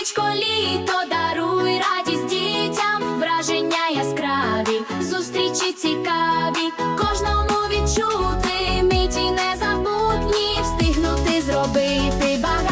Сонечко літо даруй радість дітям, враження яскраві, зустрічі цікаві, кожному відчути миті незабутні, встигнути зробити багато.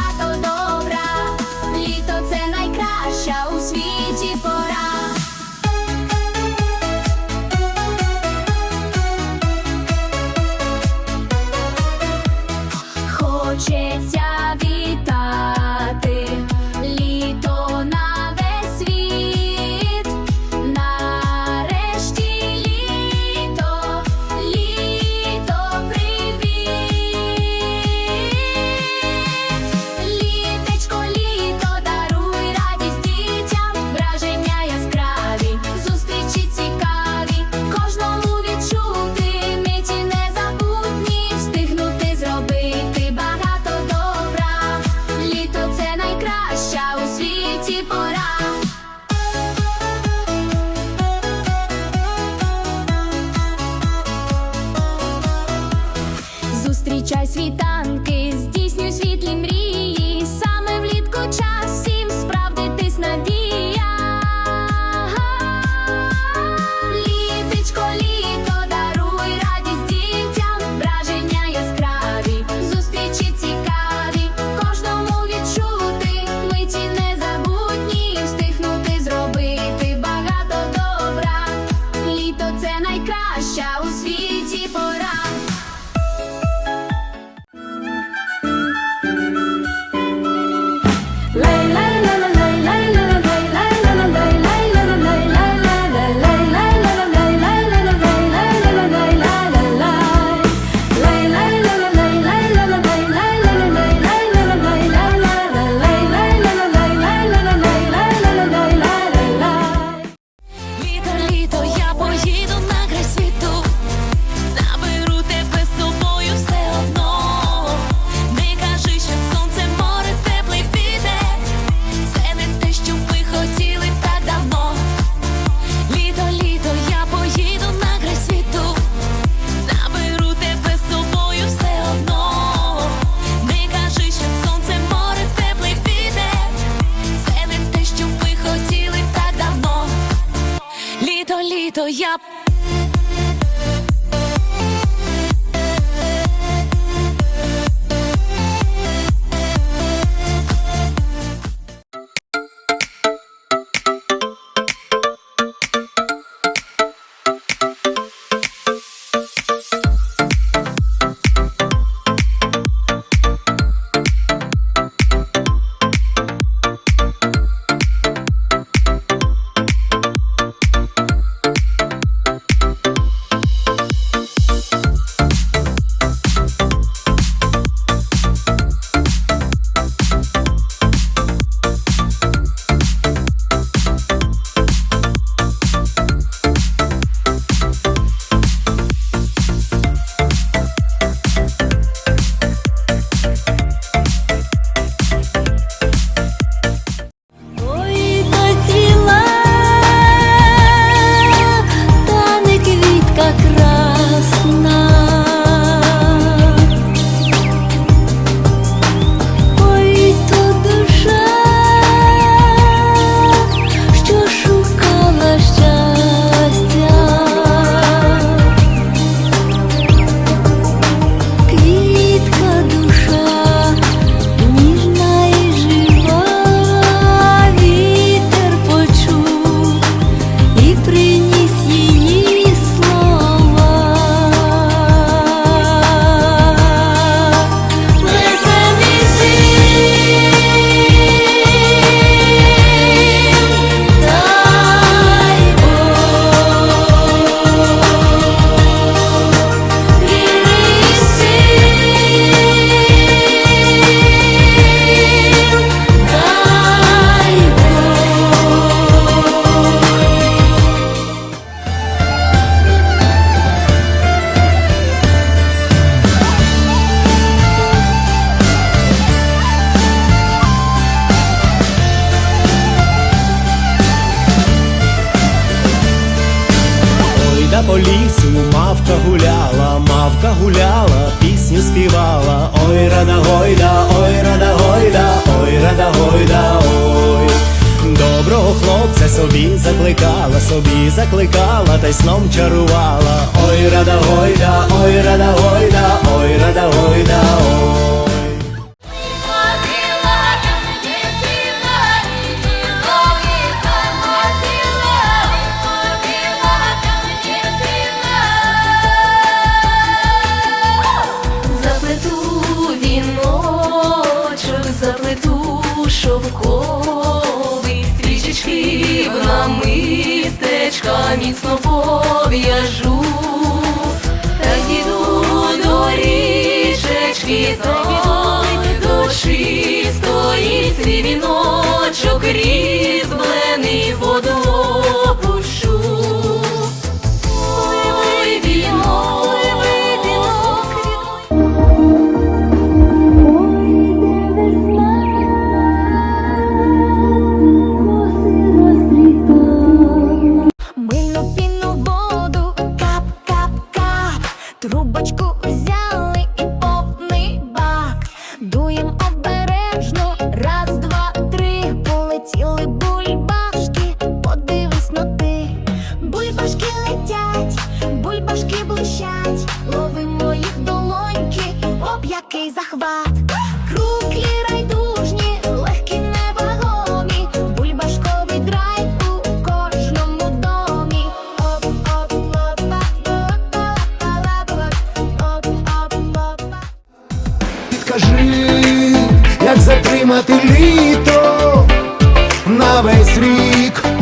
Чай світанки, здійснюй світлі мрії. я по лісу мавка гуляла, мавка гуляла, пісню співала, ой рада гойда, ой рада гойда, ой рада гойда, ой, доброго хлопця собі закликала, собі закликала, та й сном чарувала, ой рада гойда, ой рада гойда, ой рада гойда, ой. Стрічечки мистечка, міцно пов'яжу, та діду до річечки, той до чистої свій віночок різьблений Дуєм обережно, раз, два, три, полетіли бульбашки, подивись но ти. Бульбашки летять, бульбашки блищать, ловимо їх долоньки, об який захват. Круглі райдужні, легкі невагомі, бульбашковий драйв у кожному домі. Оп, оп, лопа, оп, оп, як затримати літо на весь рік.